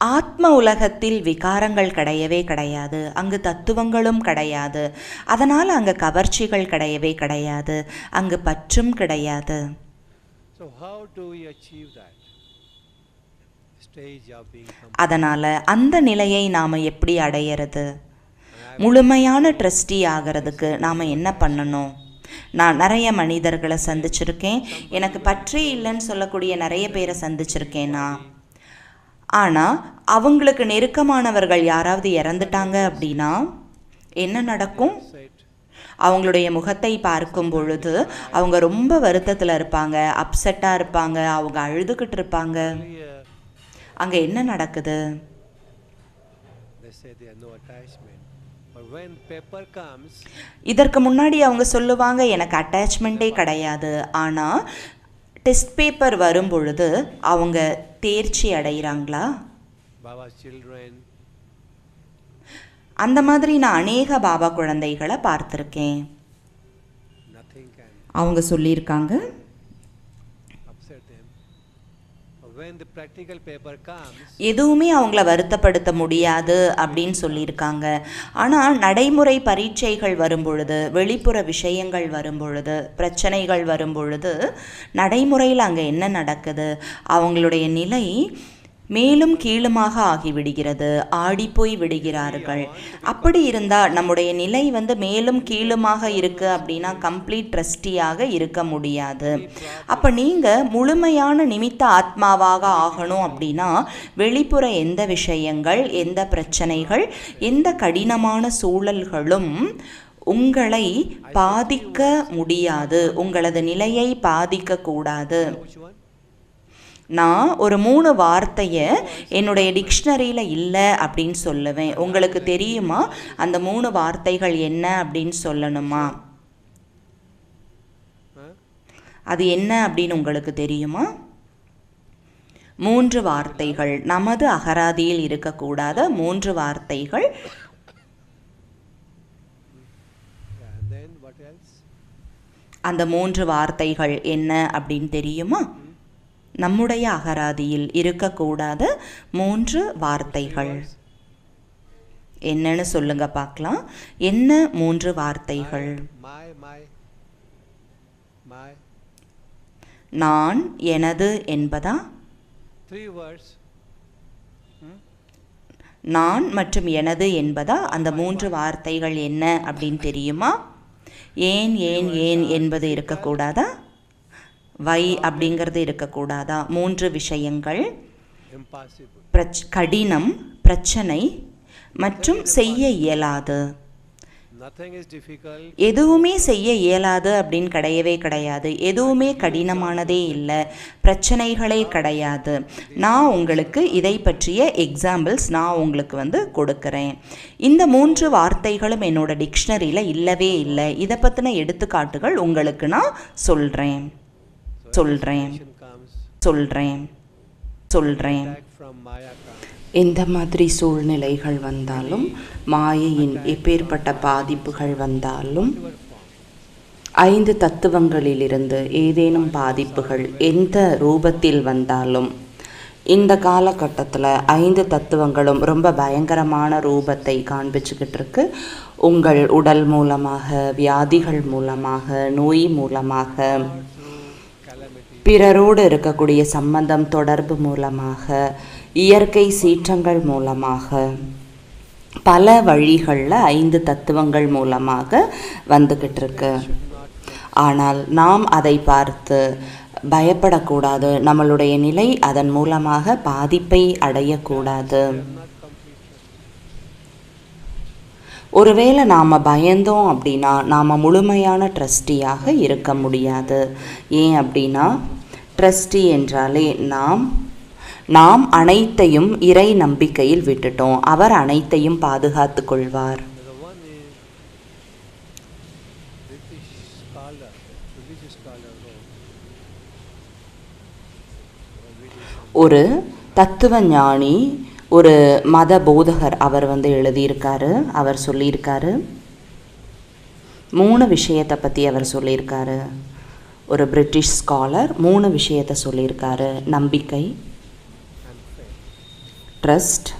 ஆத்ம உலகத்தில் விகாரங்கள் கிடையவே கிடையாது அங்கு தத்துவங்களும் கிடையாது அதனால் அங்கு கவர்ச்சிகள் கிடையவே கிடையாது அங்கு பற்றும் கிடையாது? அதனால் அந்த நிலையை நாம் எப்படி அடையிறது? முழுமையான ட்ரஸ்டி ஆகிறதுக்கு நாம் என்ன பண்ணணும்? நான் நிறைய மனிதர்களை சந்திச்சிருக்கேன். எனக்கு பற்றே இல்லைன்னு சொல்லக்கூடிய நிறைய பேரை சந்திச்சிருக்கேன் நான். ஆனால் அவங்களுக்கு நெருக்கமானவர்கள் யாராவது இறந்துட்டாங்க அப்படின்னா என்ன நடக்கும்? அவங்களுடைய முகத்தை பார்க்கும் பொழுது அவங்க ரொம்ப வருத்தத்தில் இருப்பாங்க அப்செட்டாக இருப்பாங்க அவங்க அழுதுகிட்டு இருப்பாங்க. அங்கே என்ன நடக்குது? இதற்கு முன்னாடி அவங்க சொல்லுவாங்க எனக்கு அட்டாச்மெண்ட்டே கிடையாது. ஆனால் டெஸ்ட் பேப்பர் வரும் பொழுது அவங்க தேர்ச்சி அடைகிறாங்களா? அந்த மாதிரி நான் அநேக பாபா குழந்தைகளை பார்த்துருக்கேன். அவங்க சொல்லியிருக்காங்க எதுவுமே அவங்கள வருத்தப்படுத்த முடியாது அப்படின்னு சொல்லியிருக்காங்க. ஆனால் நடைமுறை பரீட்சைகள் வரும்பொழுது வெளிப்புற விஷயங்கள் வரும்பொழுது பிரச்சனைகள் வரும் பொழுது நடைமுறையில் அங்கே என்ன நடக்குது? அவங்களுடைய நிலை மேலும் கீழுமாக ஆகிவிடுகிறது. ஆடிப்போய் விடுகிறார்கள். அப்படி இருந்தால் நம்முடைய நிலை வந்து மேலும் கீழுமாக இருக்கு அப்படின்னா கம்ப்ளீட் ட்ரஸ்டியாக இருக்க முடியாது. அப்போ நீங்கள் முழுமையான நிமித்த ஆத்மாவாக ஆகணும் அப்படின்னா வெளிப்புற எந்த விஷயங்கள் எந்த பிரச்சனைகள் எந்த கடினமான சூழல்களும் உங்களை பாதிக்க முடியாது. உங்களது நிலையை பாதிக்கக்கூடாது? நான் ஒரு மூணு வார்த்தையை என்னுடைய டிக்ஷனரியில் இல்லை அப்படின்னு சொல்லுவேன். உங்களுக்கு தெரியுமா? அந்த மூணு வார்த்தைகள் என்ன அப்படின்னு சொல்லணுமா? அது என்ன அப்படின்னு உங்களுக்கு தெரியுமா? மூன்று வார்த்தைகள். நமது அகராதியில் இருக்கக்கூடாத மூன்று வார்த்தைகள். அந்த மூன்று வார்த்தைகள் என்ன அப்படின்னு தெரியுமா? நம்முடைய அகராதியில் இருக்கக்கூடாத. மூன்று வார்த்தைகள். என்னன்னு சொல்லுங்க பார்க்கலாம். என்ன மூன்று வார்த்தைகள்? நான் எனது என்பதா? நான் மற்றும் எனது என்பதா? அந்த மூன்று வார்த்தைகள் என்ன அப்படின்னு தெரியுமா? ஏன் ஏன் ஏன் என்பது இருக்கக்கூடாதா? வை அப்படிங்கிறது இருக்கக்கூடாதா? மூன்று விஷயங்கள். பிரச் கடினம் பிரச்சனை மற்றும் செய்ய இயலாது. எதுவுமே செய்ய இயலாது அப்படின்னு கிடையவே கிடையாது. எதுவுமே கடினமானதே இல்லை. பிரச்சனைகளே கிடையாது. நான் உங்களுக்கு இதை பற்றிய எக்ஸாம்பிள்ஸ் நான் உங்களுக்கு வந்து கொடுக்குறேன். இந்த மூன்று வார்த்தைகளும் என்னோட டிக்ஷனரியில் இல்லவே இல்லை. இதை பற்றின எடுத்துக்காட்டுகள் உங்களுக்கு நான் சொல்கிறேன் சொல்கிறேன் சொல்கிறேன் சொல்கிறேன் எந்த மாதிரி சூழ்நிலைகள் வந்தாலும் மாயையின் எப்பேற்பட்ட பாதிப்புகள் வந்தாலும் ஐந்து தத்துவங்களிலிருந்து ஏதேனும் பாதிப்புகள் எந்த ரூபத்தில் வந்தாலும் இந்த காலகட்டத்தில் ஐந்து தத்துவங்களும் ரொம்ப பயங்கரமான ரூபத்தை காண்பிச்சுக்கிட்டு இருக்கு. உங்கள் உடல் மூலமாக வியாதிகள் மூலமாக நோய் மூலமாக பிறரோடு இருக்கக்கூடிய சம்பந்தம் தொடர்பு மூலமாக இயற்கை சீற்றங்கள் மூலமாக பல வழிகளில் ஐந்து தத்துவங்கள் மூலமாக வந்துக்கிட்டு இருக்கு ஆனால் நாம் அதை பார்த்து பயப்படக்கூடாது. நம்மளுடைய நிலை அதன் மூலமாக பாதிப்பை அடையக்கூடாது. ஒருவேளை நாம் பயந்தோம் அப்படின்னா நாம் முழுமையான ட்ரஸ்டியாக இருக்க முடியாது. ஏன் அப்படின்னா ட்ரஸ்டி என்றாலே நாம் நாம் அனைத்தையும் இறை நம்பிக்கையில் விட்டுட்டோம். அவர் அனைத்தையும் பாதுகாத்து கொள்வார். ஒரு தத்துவ ஞானி ஒரு மத போதகர் அவர் வந்து எழுதியிருக்காரு அவர் சொல்லியிருக்காரு. மூணு விஷயத்தை பற்றி அவர் சொல்லியிருக்காரு. ஒரு பிரிட்டிஷ் ஸ்காலர் மூணு விஷயத்தை சொல்லியிருக்காரு. நம்பிக்கை ட்ரஸ்ட்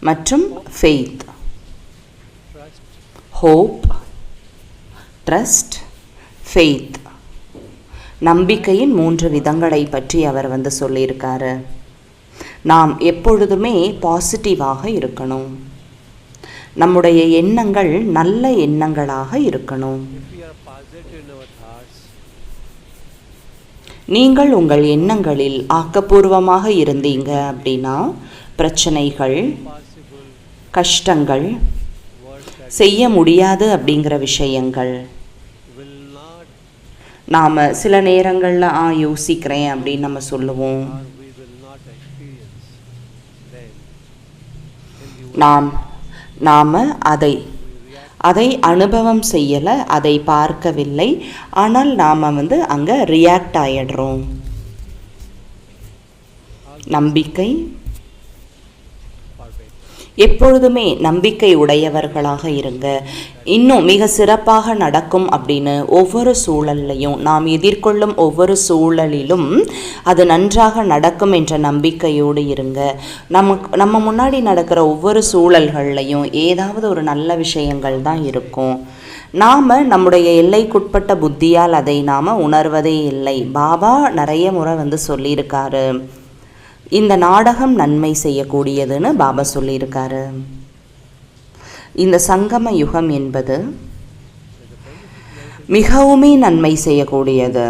மற்றும் ஃபெய்த் ஹோப் ட்ரஸ்ட் ஃபெய்த் நம்பிக்கையின் மூன்று விதங்களை பற்றி அவர் வந்து சொல்லியிருக்காரு. நாம் எப்பொழுதுமே பாசிட்டிவாக இருக்கணும். நம்முடைய எண்ணங்கள் நல்ல எண்ணங்களாக இருக்கணும். நீங்கள் உங்கள் எண்ணங்களில் ஆக்கப்பூர்வமாக இருந்தீங்க அப்படின்னா பிரச்சனைகள் கஷ்டங்கள் செய்ய முடியாது அப்படிங்கிற விஷயங்கள். நாம் சில நேரங்களில் ஆ யோசிக்கிறேன் அப்படின்னு நம்ம சொல்லுவோம். நாம் நாம் அதை அதை அனுபவம் செய்யலை அதை பார்க்கவில்லை ஆனால் நாம் வந்து அங்கே ரியாக்ட் ஆகிடுறோம் நம்பிக்கை. எப்பொழுதுமே நம்பிக்கை உடையவர்களாக இருங்க. இன்னும் மிக சிறப்பாக நடக்கும் அப்படின்னு ஒவ்வொரு சூழல்லையும் நாம் எதிர்கொள்ளும் ஒவ்வொரு சூழலிலும் அது நன்றாக நடக்கும் என்ற நம்பிக்கையோடு இருங்க. நமக்கு நம்ம முன்னாடி நடக்கிற ஒவ்வொரு சூழல்கள்லையும் ஏதாவது ஒரு நல்ல விஷயங்கள் தான் இருக்கும். நாம் நம்முடைய எல்லைக்குட்பட்ட புத்தியால் அதை நாம் உணர்வதே இல்லை. பாபா நிறைய முறை வந்து சொல்லியிருக்காரு. இந்த நாடகம் நன்மை செய்யக்கூடியதுன்னு பாபா சொல்லியிருக்காரு. இந்த சங்கம யுகம் என்பது மிகவுமே நன்மை செய்யக்கூடியது.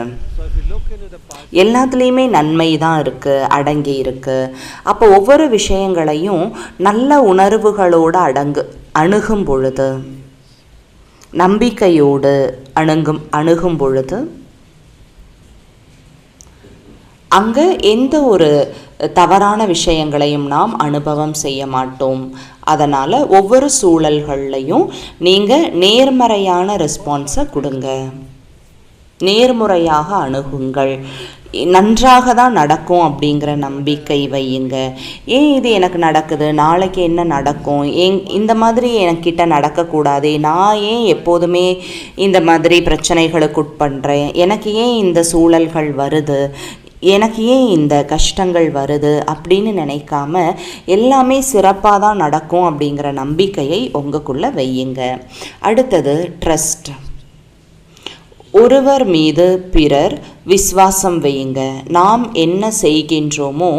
எல்லாத்துலேயுமே நன்மை தான் இருக்குது அடங்கி இருக்குது அப்போ ஒவ்வொரு விஷயங்களையும் நல்ல உணர்வுகளோடு அடங்கு அணுகும் பொழுது நம்பிக்கையோடு அணுகும் அணுகும் பொழுது அங்கே எந்த ஒரு தவறான விஷயங்களையும் நாம் அனுபவம் செய்ய மாட்டோம். அதனால் ஒவ்வொரு சூழல்கள்லையும் நீங்கள் நேர்மறையான ரெஸ்பான்ஸை கொடுங்க. நேர்முறையாக அணுகுங்கள். நன்றாக தான் நடக்கும் அப்படிங்கிற நம்பிக்கை வையுங்க. ஏன் இது எனக்கு நடக்குது? நாளைக்கு என்ன நடக்கும்? ஏன் இந்த மாதிரி எனக்கிட்ட நடக்கக்கூடாது. நான் ஏன் எப்போதுமே இந்த மாதிரி பிரச்சனைகளுக்கு உட்பண்றேன் எனக்கு ஏன் இந்த சூழல்கள் வருது? எனக்கு ஏன் இந்த கஷ்டங்கள் வருது அப்படின்னு நினைக்காம எல்லாமே சிறப்பாக தான் நடக்கும் அப்படிங்கிற நம்பிக்கையை உங்களுக்குள்ளே வையுங்க. அடுத்தது ட்ரஸ்ட் ஒருவர் மீது பிறர் விசுவாசம் வையுங்க. நாம் என்ன செய்கின்றோமோ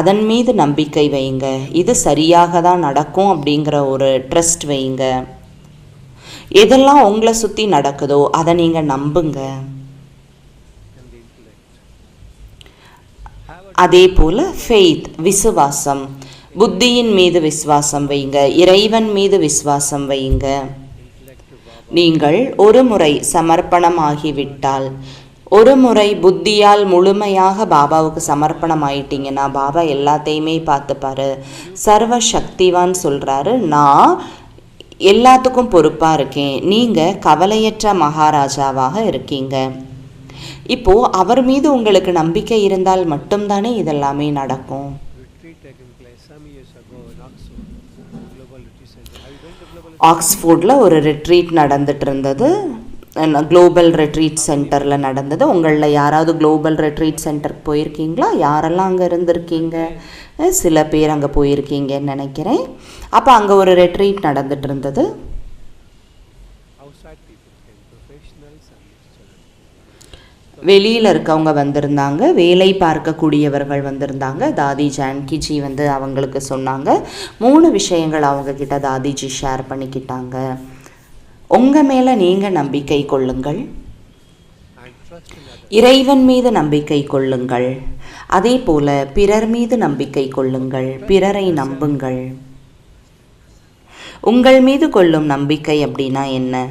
அதன் மீது நம்பிக்கை வையுங்க. இது சரியாக தான் நடக்கும் அப்படிங்கிற ஒரு ட்ரஸ்ட் வையுங்க. எதெல்லாம் உங்களை சுற்றி நடக்குதோ அதை நீங்கள் நம்புங்க. அதே போல் ஃபெய்த் விசுவாசம். புத்தியின் மீது விசுவாசம் வைங்க. இறைவன் மீது விசுவாசம் வையுங்க நீங்கள் ஒரு முறை சமர்ப்பணமாகிவிட்டால் ஒரு முறை புத்தியால் முழுமையாக பாபாவுக்கு சமர்ப்பணம் ஆயிட்டீங்கன்னா பாபா எல்லாத்தையுமே பார்த்துப்பாரு சர்வ சக்திவான் சொல்கிறாரு நான் எல்லாத்துக்கும் பொறுப்பாக இருக்கேன். நீங்கள் கவலையற்ற மகாராஜாவாக இருக்கீங்க. இப்போ அவர் மீது உங்களுக்கு நம்பிக்கை இருந்தால் மட்டும்தானே இதெல்லாமே நடக்கும். ஆக்ஸ்ஃபோர்டில் ஒரு ரெட்ரீட் நடந்துட்டு இருந்தது. குளோபல் ரெட்ரீட் சென்டரில் நடந்தது. உங்களில் யாராவது குளோபல் ரெட்ரீட் சென்டருக்கு போயிருக்கீங்களா? யாரெல்லாம் அங்கே இருந்திருக்கீங்க? சில பேர் அங்கே போயிருக்கீங்கன்னு நினைக்கிறேன். அப்போ அங்கே ஒரு ரெட்ரீட் நடந்துட்டு இருந்தது. வெளியில் இருக்கவங்க வந்திருந்தாங்க வேலை பார்க்கக்கூடியவர்கள் வந்திருந்தாங்க. தாதி ஜான்கிஜி வந்து அவங்களுக்கு சொன்னாங்க. மூணு விஷயங்கள் அவங்க கிட்ட தாதிஜி ஷேர் பண்ணிக்கிட்டாங்க. உங்கள் மேலே நீங்கள் நம்பிக்கை கொள்ளுங்கள். இறைவன் மீது நம்பிக்கை கொள்ளுங்கள். அதே போல பிறர் மீது நம்பிக்கை கொள்ளுங்கள். பிறரை நம்புங்கள். உங்கள் மீது கொள்ளும் நம்பிக்கை அப்படின்னா என்ன?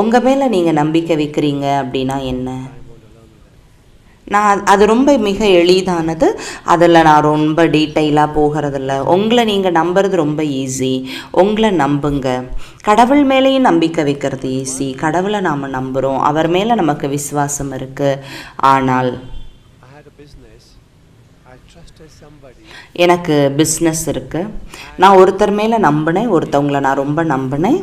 உங்கள் மேலே நீங்கள் நம்பிக்கை வைக்கிறீங்க அப்படின்னா என்ன? நான் அது ரொம்ப மிக எளிதானது. அதில் நான் ரொம்ப டீட்டெயிலாக போகிறதில்ல. உங்களை நீங்கள் நம்புறது ரொம்ப ஈஸி உங்களை நம்புங்க. கடவுள் மேலேயும் நம்பிக்கை வைக்கிறது ஈஸி கடவுளை நாம் நம்புகிறோம் அவர் மேலே நமக்கு விசுவாசம் இருக்குது ஆனால் எனக்கு பிஸ்னஸ் இருக்குது நான் ஒருத்தர் மேலே நம்பினேன் ஒருத்தவங்களை நான் ரொம்ப நம்பினேன்.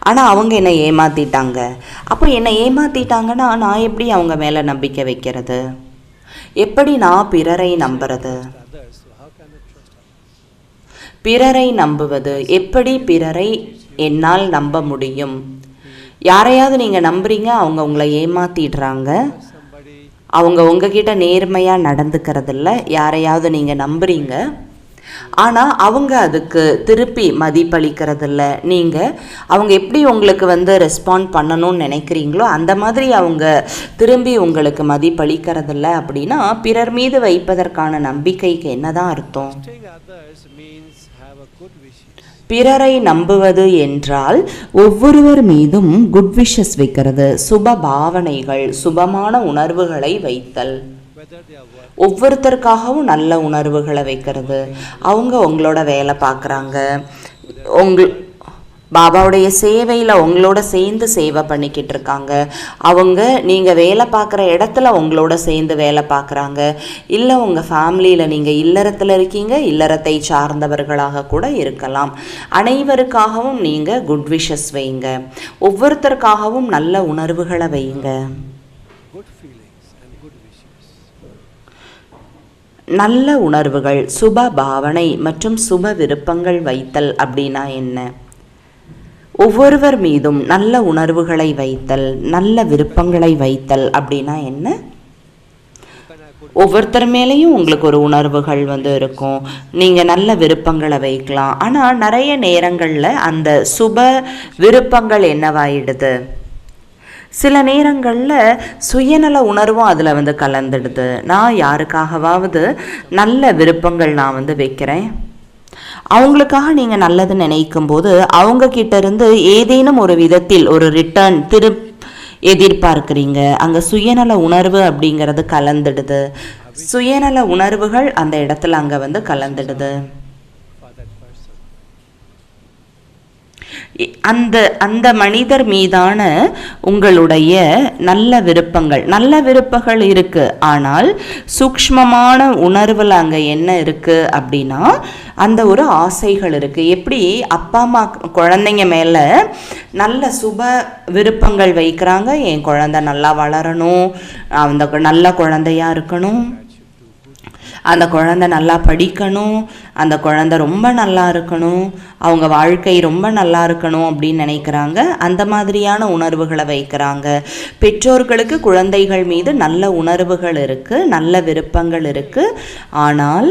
ஆனால் அவங்க என்னை ஏமாற்றிட்டாங்க அப்போ என்னை ஏமாற்றிட்டாங்கன்னா நான் எப்படி அவங்க மேலே நம்பிக்கை வைக்கிறது? எப்படி நான் பிறரை நம்புறது? பிறரை நம்புவது எப்படி பிறரை என்னால் நம்ப முடியும்? யாரையாவது நீங்கள் நம்புறீங்க அவங்க உங்களை ஏமாத்திடுறாங்க. அவங்க உங்ககிட்ட நேர்மையாக நடந்துக்கிறதில்ல யாரையாவது நீங்கள் நம்புறீங்க ஆனால் அவங்க அதுக்கு திருப்பி மதிப்பளிக்கிறதில்ல. நீங்கள் அவங்க எப்படி உங்களுக்கு வந்து ரெஸ்பாண்ட் பண்ணணும்னு நினைக்கிறீங்களோ அந்த மாதிரி அவங்க திரும்பி உங்களுக்கு மதிப்பளிக்கிறதில்ல அப்படின்னா பிறர் மீது வைப்பதற்கான நம்பிக்கைக்கு என்னதான் அர்த்தம். பிறரை நம்புவது என்றால் ஒவ்வொருவர் மீதும் குட் விஷஸ் வைக்கிறது சுப பாவனைகள் சுபமான உணர்வுகளை வைத்தல். ஒவ்வொருத்தருக்காகவும் நல்ல உணர்வுகளை வைக்கிறது. அவங்க உங்களோட வேலை பார்க்குறாங்க. உங்கள் பாபாவுடைய சேவையில் உங்களோட சேர்ந்து சேவை பண்ணிக்கிட்டு இருக்காங்க. அவங்க நீங்கள் வேலை பார்க்குற இடத்துல உங்களோட சேர்ந்து வேலை பார்க்குறாங்க. இல்லை உங்கள் ஃபேமிலியில் நீங்கள் இல்லறத்தில் இருக்கீங்க இல்லறத்தை சார்ந்தவர்களாக கூட இருக்கலாம். அனைவருக்காகவும் நீங்கள் குட் விஷஸ் வைங்க. ஒவ்வொருத்தருக்காகவும் நல்ல உணர்வுகளை வையுங்க நல்ல உணர்வுகள் சுப பாவனை மற்றும் சுப விருப்பங்கள் வைத்தல் அப்படின்னா என்ன? ஒவ்வொருவர் மீதும் நல்ல உணர்வுகளை வைத்தல் நல்ல விருப்பங்களை வைத்தல் அப்படின்னா என்ன? ஒவ்வொருத்தர் மேலேயும் உங்களுக்கு ஒரு உணர்வுகள் வந்து இருக்கும். நீங்கள் நல்ல விருப்பங்களை வைக்கலாம். ஆனால் நிறைய நேரங்களில் அந்த சுப விருப்பங்கள் என்னவாயிடுது? சில நேரங்களில் சுயநல உணர்வும் அதில் வந்து கலந்துடுது. நான் யாருக்காகவாவது நல்ல விருப்பங்கள் நான் வந்து வைக்கிறேன். அவங்களுக்காக நீங்கள் நல்லது நினைக்கும் போது அவங்க இருந்து ஏதேனும் ஒரு விதத்தில் ஒரு ரிட்டர்ன் திரு எதிர்பார்க்குறீங்க. அங்கே சுயநல உணர்வு அப்படிங்கிறது கலந்துடுது. சுயநல உணர்வுகள் அந்த இடத்துல அங்கே வந்து கலந்துடுது. அந்த அந்த மனிதர் மீதான உங்களுடைய நல்ல விருப்பங்கள். நல்ல விருப்பங்கள் இருக்கு. ஆனால் சூக்ஷ்மமான உணர்வில் அங்கே என்ன இருக்கு அப்படின்னா அந்த ஒரு ஆசைகள் இருக்கு. எப்படி அப்பா அம்மா குழந்தைங்க மேலே நல்ல சுப விருப்பங்கள் வைக்கிறாங்க? என் குழந்தை நல்லா வளரணும். அந்த நல்ல குழந்தையா இருக்கணும். அந்த குழந்தை நல்லா படிக்கணும் அந்த குழந்தை ரொம்ப நல்லா இருக்கணும் அவங்க வாழ்க்கை ரொம்ப நல்லா இருக்கணும் அப்படின்னு நினைக்கிறாங்க. அந்த மாதிரியான உணர்வுகளை வைக்கிறாங்க. பெற்றோர்களுக்கு குழந்தைகள் மீது நல்ல உணர்வுகள் இருக்குது நல்ல விருப்பங்கள் இருக்குது ஆனால்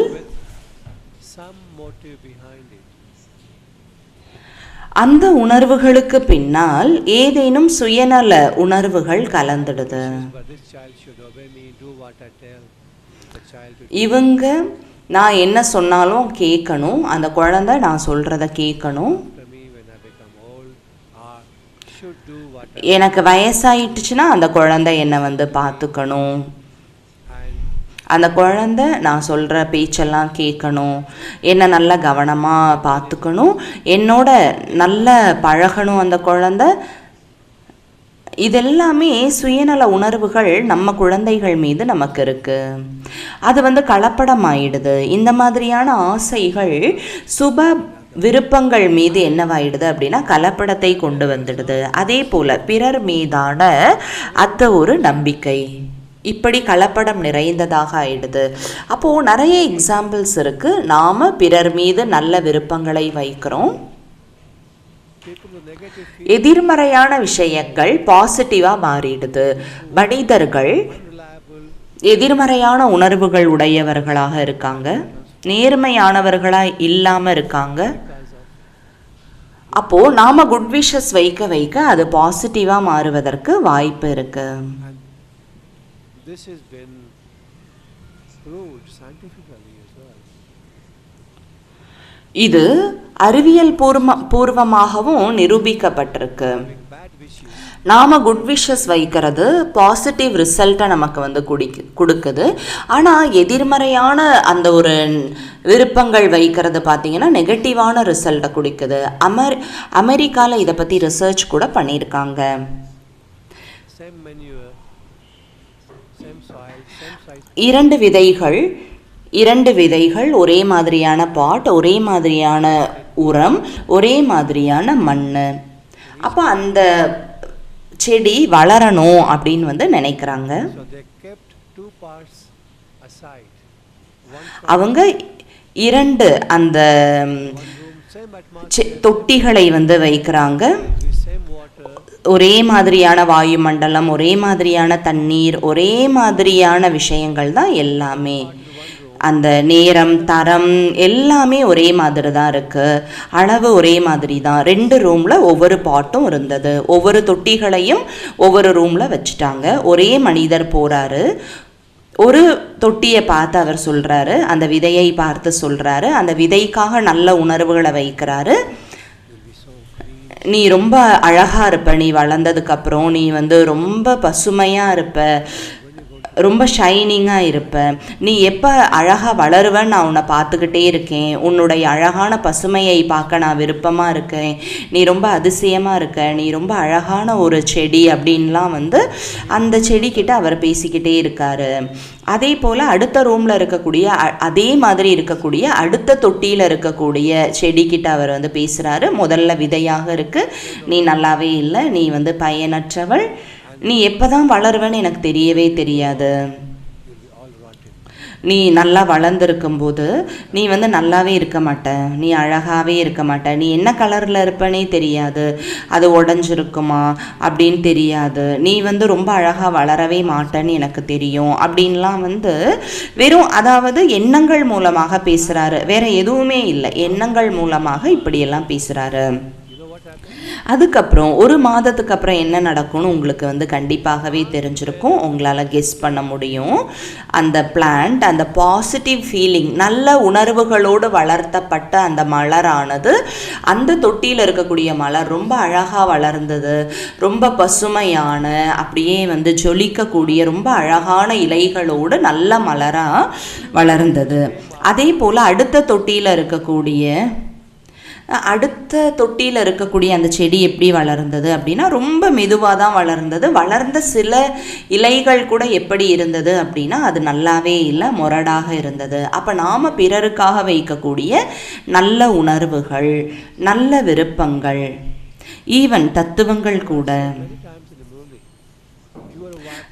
அந்த உணர்வுகளுக்கு பின்னால் ஏதேனும் சுயநல உணர்வுகள் கலந்துடுது. இவங்க நான் என்ன சொன்னாலும் கேட்கணும். அந்த குழந்தை நான் சொல்கிறத கேட்கணும். எனக்கு வயசாயிட்டுச்சுன்னா அந்த குழந்தை என்னை வந்து பார்த்துக்கணும். அந்த குழந்தை நான் சொல்கிற பேச்செல்லாம் கேட்கணும். என்னை நல்லா கவனமாக பார்த்துக்கணும். என்னோட நல்ல பழகணும் அந்த குழந்தை. இதெல்லாமே சுயநல உணர்வுகள் நம்ம குழந்தைகள் மீது நமக்கு இருக்கு. அது வந்து கலப்படமாயிடுது. இந்த மாதிரியான ஆசைகள் சுப விருப்பங்கள் மீது என்னவாயிடுது அப்படின்னா கலப்படத்தை கொண்டு வந்துடுது. அதே போல பிறர் மீதான அத்த ஒரு நம்பிக்கை. இப்படி கலப்படம் நிறைந்ததாக ஆயிடுது. அப்போது நிறைய எக்ஸாம்பிள்ஸ் இருக்குது நாம் பிறர் மீது நல்ல விருப்பங்களை வைக்கிறோம். எதிர்மறையான விஷயங்கள் பாசிட்டிவாக மாறிடுது. மனிதர்கள் எதிர்மறையான உணர்வுகள் உடையவர்களாக இருக்காங்க. நேர்மையானவர்களாக இல்லாமல் இருக்காங்க. அப்போது நாம் குட் விஷஸ் வைக்க வைக்க அது பாசிட்டிவாக மாறுவதற்கு வாய்ப்பு இருக்கு. This has been proved scientifically as well. இது அறிவியல் பூர்வ பூர்வமாகவும் நிரூபிக்கப்பட்டிருக்கு. நாம் குட் விஷஸ் வைக்கிறது பாசிட்டிவ் ரிசல்ட்டை நமக்கு வந்து குடி கொடுக்குது. ஆனால் எதிர்மறையான அந்த ஒரு விருப்பங்கள் வைக்கிறது பார்த்தீங்கன்னா நெகட்டிவான ரிசல்ட்டை கொடுக்குது. அமெர் அமெரிக்காவில் இதை பற்றி ரிசர்ச் கூட பண்ணியிருக்காங்க இரண்டு விதைகள் இரண்டு விதைகள் ஒரே மாதிரியான பாட் ஒரே மாதிரியான உரம் ஒரே மாதிரியான மண் அப்போ அந்த செடி வளரணும் அப்படின்னு வந்து நினைக்கிறாங்க. அவங்க இரண்டு அந்த செ- தொட்டிகளை வந்து வைக்கிறாங்க. ஒரே மாதிரியான வாயுமண்டலம் ஒரே மாதிரியான தண்ணீர் ஒரே மாதிரியான விஷயங்கள் தான் எல்லாமே. அந்த நேரம் தரம் எல்லாமே ஒரே மாதிரி தான் இருக்குது அளவு ஒரே மாதிரி தான் ரெண்டு ரூமில் ஒவ்வொரு பாட்டும் இருந்தது. ஒவ்வொரு தொட்டிகளையும் ஒவ்வொரு ரூமில் வச்சுட்டாங்க. ஒரே மனிதர் போகிறாரு ஒரு தொட்டியை பார்த்து அவர் சொல்கிறாரு அந்த விதையை பார்த்து சொல்கிறாரு அந்த விதைக்காக நல்ல உணர்வுகளை வைக்கிறாரு. நீ ரொம்ப அழகாக இருப்ப. நீ வளர்ந்ததுக்கப்புறம் நீ வந்து ரொம்ப பசுமையாக இருப்ப. ரொம்ப ஷைனிங்காக இருப்ப. நீ எப்போ அழகாக வளருவன்னு நான் உன்னை பார்த்துக்கிட்டே இருக்கேன். உன்னுடைய அழகான பசுமையை பார்க்க நான் விருப்பமாக இருக்கேன். நீ ரொம்ப அதிசயமாக இருக்க. நீ ரொம்ப அழகான ஒரு செடி அப்படின்லாம் வந்து அந்த செடிக்கிட்ட அவர் பேசிக்கிட்டே இருக்காரு. அதே போல் அடுத்த ரூமில் இருக்கக்கூடிய அ- அதே மாதிரி இருக்கக்கூடிய அடுத்த தொட்டியில் இருக்கக்கூடிய செடிக்கிட்ட அவர் வந்து பேசுகிறாரு முதல்ல விதையாக இருக்கு. நீ நல்லாவே இல்லை. நீ வந்து பயனற்றவள். நீ எப்பதான் வளருவேன்னு எனக்கு தெரியவே தெரியாது. நீ நல்லா வளர்ந்துருக்கும் போது நீ வந்து நல்லாவே இருக்க மாட்ட. நீ அழகாகவே இருக்க மாட்ட. நீ என்ன கலரில் இருப்பனே தெரியாது. அது உடஞ்சிருக்குமா அப்படின்னு தெரியாது. நீ வந்து ரொம்ப அழகாக வளரவே மாட்டேன்னு எனக்கு தெரியும். அப்படின்லாம் வந்து வெறும் அதாவது எண்ணங்கள் மூலமாக பேசுகிறாரு வேற எதுவுமே இல்லை. எண்ணங்கள் மூலமாக இப்படியெல்லாம் பேசுகிறாரு அதுக்கப்புறம் ஒரு மாதத்துக்கு அப்புறம் என்ன நடக்கும்னு உங்களுக்கு வந்து கண்டிப்பாகவே தெரிஞ்சிருக்கும். உங்களால் கெஸ் பண்ண முடியும். அந்த பிளான்ட் அந்த பாசிட்டிவ் ஃபீலிங் நல்ல உணர்வுகளோடு வளர்த்தப்பட்ட அந்த மலரானது அந்த தொட்டியில் இருக்கக்கூடிய மலர் ரொம்ப அழகாக வளர்ந்தது ரொம்ப பசுமையான அப்படியே வந்து ஜொலிக்கக்கூடிய ரொம்ப அழகான இலைகளோடு நல்ல மலராக வளர்ந்தது. அதே போல் அடுத்த தொட்டியில் இருக்கக்கூடிய அடுத்த தொட்டியில் இருக்கக்கூடிய அந்த செடி எப்படி வளர்ந்தது அப்படின்னா ரொம்ப மெதுவாக தான் வளர்ந்தது. வளர்ந்த சில இலைகள் கூட எப்படி இருந்தது அப்படின்னா அது நல்லாவே இல்லை முரடாக இருந்தது. அப்போ நாம் பிறருக்காக வைக்கக்கூடிய நல்ல உணர்வுகள் நல்ல விருப்பங்கள் ஈவன் தத்துவங்கள் கூட.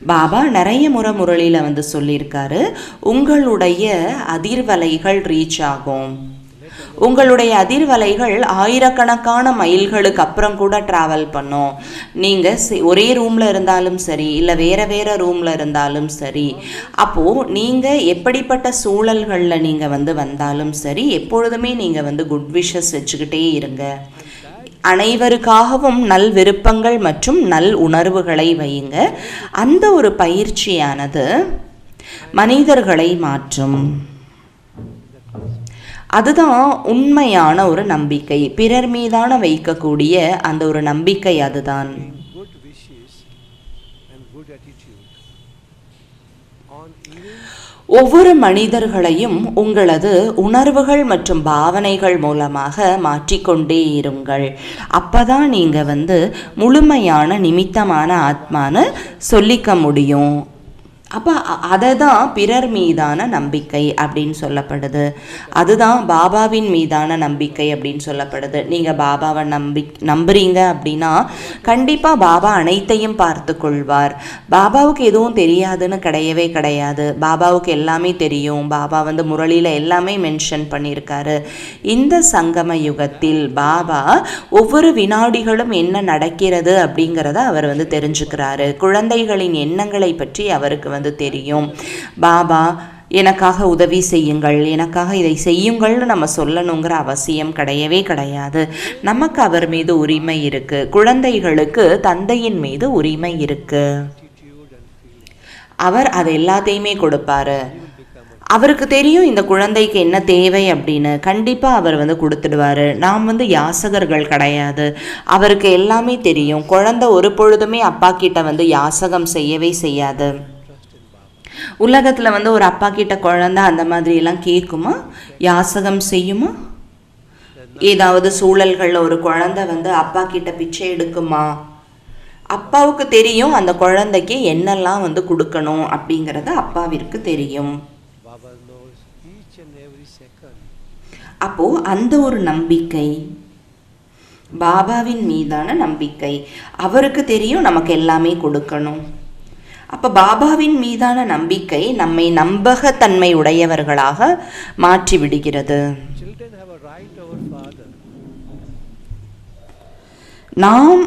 பாபா நிறைய முறை முரளியில் வந்து சொல்லியிருக்காரு உங்களுடைய அதிர்வலைகள் ரீச் ஆகும். உங்களுடைய அதிர்வலைகள் ஆயிரக்கணக்கான மைல்களுக்கு அப்புறம் கூட ட்ராவல் பண்ணும். நீங்கள் ஒரே ரூமில் இருந்தாலும் சரி இல்லை வேறு வேறு ரூமில் இருந்தாலும் சரி அப்போது நீங்கள் எப்படிப்பட்ட சூழல்களில் நீங்கள் வந்து வந்தாலும் சரி எப்பொழுதுமே நீங்கள் வந்து குட் விஷஸ் வச்சுக்கிட்டே இருங்க. அனைவருக்காகவும் நல் விருப்பங்கள் மற்றும் நல் உணர்வுகளை வையுங்க. அந்த ஒரு பயிற்சியானது மனிதர்களை மாற்றும். அதுதான் உண்மையான ஒரு நம்பிக்கை. பிறர் மீதான வைக்கக்கூடிய அந்த ஒரு நம்பிக்கை அதுதான். ஒவ்வொரு மனிதர்களையும் உங்களது உணர்வுகள் மற்றும் பாவனைகள் மூலமாக மாற்றிக்கொண்டே இருங்கள். அப்பதான் நீங்க வந்து முழுமையான நிமித்தமான ஆத்மான்னு சொல்லிக்க முடியும். அப்போ அதை தான் பிறர் மீதான நம்பிக்கை அப்படின்னு சொல்லப்படுது. அதுதான் பாபாவின் மீதான நம்பிக்கை அப்படின்னு சொல்லப்படுது. நீங்கள் பாபாவை நம்பி நம்புறீங்க அப்படின்னா கண்டிப்பாக பாபா அனைத்தையும் பார்த்து கொள்வார். பாபாவுக்கு எதுவும் தெரியாதுன்னு கிடையவே கிடையாது. பாபாவுக்கு எல்லாமே தெரியும். பாபா வந்து முரளியில் எல்லாமே மென்ஷன் பண்ணியிருக்காரு. இந்த சங்கம யுகத்தில் பாபா ஒவ்வொரு வினாடிகளும் என்ன நடக்கிறது அப்படிங்கிறத அவர் வந்து தெரிஞ்சுக்கிறாரு. குழந்தைகளின் எண்ணங்களை பற்றி அவருக்கு வந்து தெரியும். பாபா எனக்காக உதவி செய்யுங்கள் எனக்காக இதை செய்யுங்கள்னு நம்ம சொல்லணுங்கிற அவசியம் கிடையவே கிடையாது. நமக்கு அவர் மீது உரிமை இருக்கு. குழந்தைகளுக்கு தந்தையின் மீது உரிமை இருக்கு. அவர் அது எல்லாத்தையுமே கொடுப்பாரு. அவருக்கு தெரியும் இந்த குழந்தைக்கு என்ன தேவை அப்படின்னு. கண்டிப்பாக அவர் வந்து கொடுத்துடுவாரு. நாம் வந்து யாசகர்கள் கிடையாது. அவருக்கு எல்லாமே தெரியும். குழந்தை ஒரு பொழுதுமே அப்பா கிட்ட வந்து யாசகம் செய்யவே செய்யாது. உலகத்தில் வந்து ஒரு அப்பா கிட்ட குழந்தை அந்த மாதிரி எல்லாம் கேட்குமா யாசகம் செய்யுமா? ஏதாவது சூழல்களில் ஒரு குழந்தை வந்து அப்பா கிட்ட பிச்சை எடுக்குமா? அப்பாவுக்கு தெரியும் அந்த குழந்தைக்கு என்னெல்லாம் வந்து கொடுக்கணும் அப்படிங்கிறது அப்பாவிற்கு தெரியும். அப்போ அந்த ஒரு நம்பிக்கை. பாபாவின் மீதான நம்பிக்கை. அவருக்கு தெரியும் நமக்கு எல்லாமே கொடுக்கணும். அப்போ பாபாவின் மீதான நம்பிக்கை நம்மை நம்பகத்தன்மை உடையவர்களாக மாற்றி விடுகிறது நாம்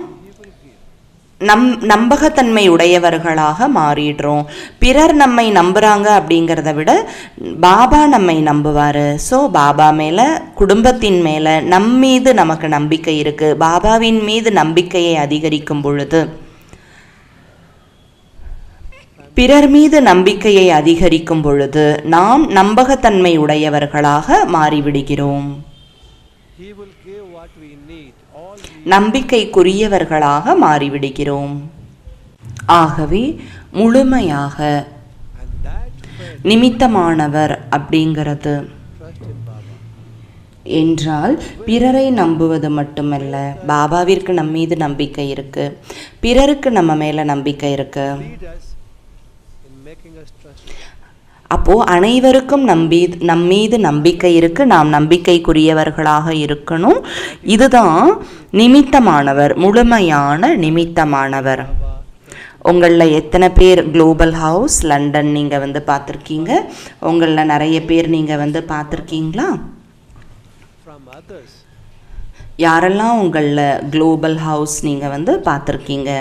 நம் நம்பகத்தன்மை உடையவர்களாக மாறிடுறோம். பிறர் நம்மை நம்புகிறாங்க அப்படிங்கிறத விட பாபா நம்மை நம்புவார். ஸோ பாபா மேலே குடும்பத்தின் மேலே நம் மீது நமக்கு நம்பிக்கை இருக்குது பாபாவின் மீது நம்பிக்கையை அதிகரிக்கும் பொழுது. பிறர் மீது நம்பிக்கையை அதிகரிக்கும் பொழுது நாம் நம்பகத்தன்மை உடையவர்களாக மாறிவிடுகிறோம். நம்பிக்கைக்குரியவர்களாக மாறிவிடுகிறோம். ஆகவே முழுமையாக நிமித்தமானவர் அப்படிங்கிறது. என்றால் பிறரை நம்புவது மட்டுமல்ல பாபாவிற்கு நம்மீது நம்பிக்கை இருக்கு பிறருக்கு நம்ம மேல நம்பிக்கை இருக்கு. Lead us in making us trust. அப்போ அனைவருக்கும் நம்பி நம் மீது நம்பிக்கை இருக்கு நாம் நம்பிக்கைக்குரியவர்களாக இருக்கணும். இதுதான் நிமித்தமானவர் முழுமையான நிமித்தமானவர். உங்களில் எத்தனை பேர் குளோபல் ஹவுஸ் லண்டன் நீங்கள் வந்து பார்த்துருக்கீங்க? உங்களில் நிறைய பேர் நீங்கள் வந்து பார்த்துருக்கீங்களா? யாரெல்லாம் உங்களில் குளோபல் ஹவுஸ் நீங்கள் வந்து பார்த்துருக்கீங்க?